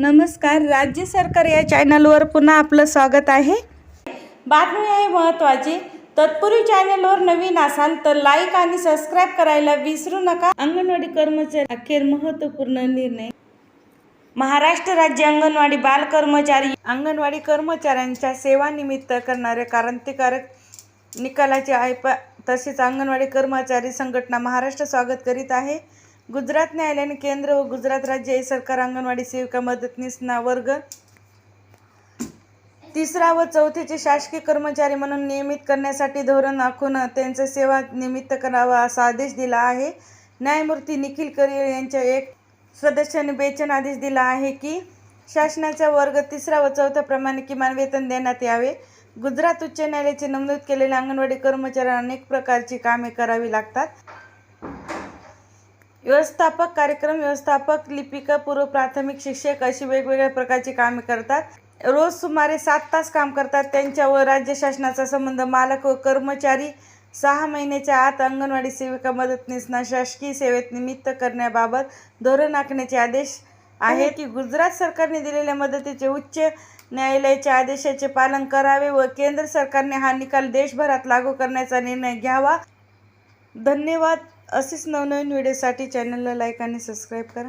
नमस्कार राज्य सरकार या चॅनलवर पुन्हा आपलं स्वागत आहे. बातमी आहे महत्त्वाची. तत्पूर्वी चॅनलवर नवीन असाल तर लाईक आणि सबस्क्राईब करायला विसरू नका. अंगणवाडी कर्मचारी अखेर महत्त्वपूर्ण निर्णय. महाराष्ट्र राज्य अंगणवाडी बाल कर्मचारी अंगणवाडी कर्मचाऱ्यांच्या सेवानिमित्त करणाऱ्या क्रांतिकारक निकालाचे आयपा तसेच अंगणवाडी कर्मचारी संघटना महाराष्ट्र स्वागत करीत आहे. गुजरात न्यायालयाने केंद्र व गुजरात राज्य हे सरकार अंगणवाडी सेविका मदतनीसना वर्ग तिसरा व चौथीचे शासकीय कर्मचारी म्हणून नियमित करण्यासाठी धोरण आखून त्यांचा सेवा निमित्त करावा असा आदेश दिला आहे. न्यायमूर्ती निखिल करियर यांच्या एक सदस्याने बेचन आदेश दिला आहे की शासनाचा वर्ग तिसरा व चौथ्या प्रमाणे किमान वेतन देण्यात यावे. गुजरात उच्च न्यायालयाचे नमूद केलेल्या अंगणवाडी कर्मचाऱ्यांना अनेक प्रकारची कामे करावी लागतात. व्यवस्थापक कार्यक्रम व्यवस्थापक लिपिका पूर्व प्राथमिक शिक्षक अशी वेगवेगळ्या प्रकारची कामे करतात. रोज सुमारे सात तास काम करतात. त्यांच्या व राज्य शासनाचा संबंध मालक व कर्मचारी सहा महिन्याच्या आत अंगणवाडी सेविका मदतनीसना शासकीय सेवेत निमित्त करण्याबाबत धोरण आखण्याचे आदेश आहे की गुजरात सरकारने दिलेल्या मदतीचे उच्च न्यायालयाच्या आदेशाचे पालन करावे व केंद्र सरकारने हा निकाल देशभरात लागू करण्याचा निर्णय घ्यावा. धन्यवाद. असेच नवनवीन व्हिडिओसाठी चॅनलला लाईक आणि सबस्क्राईब करा.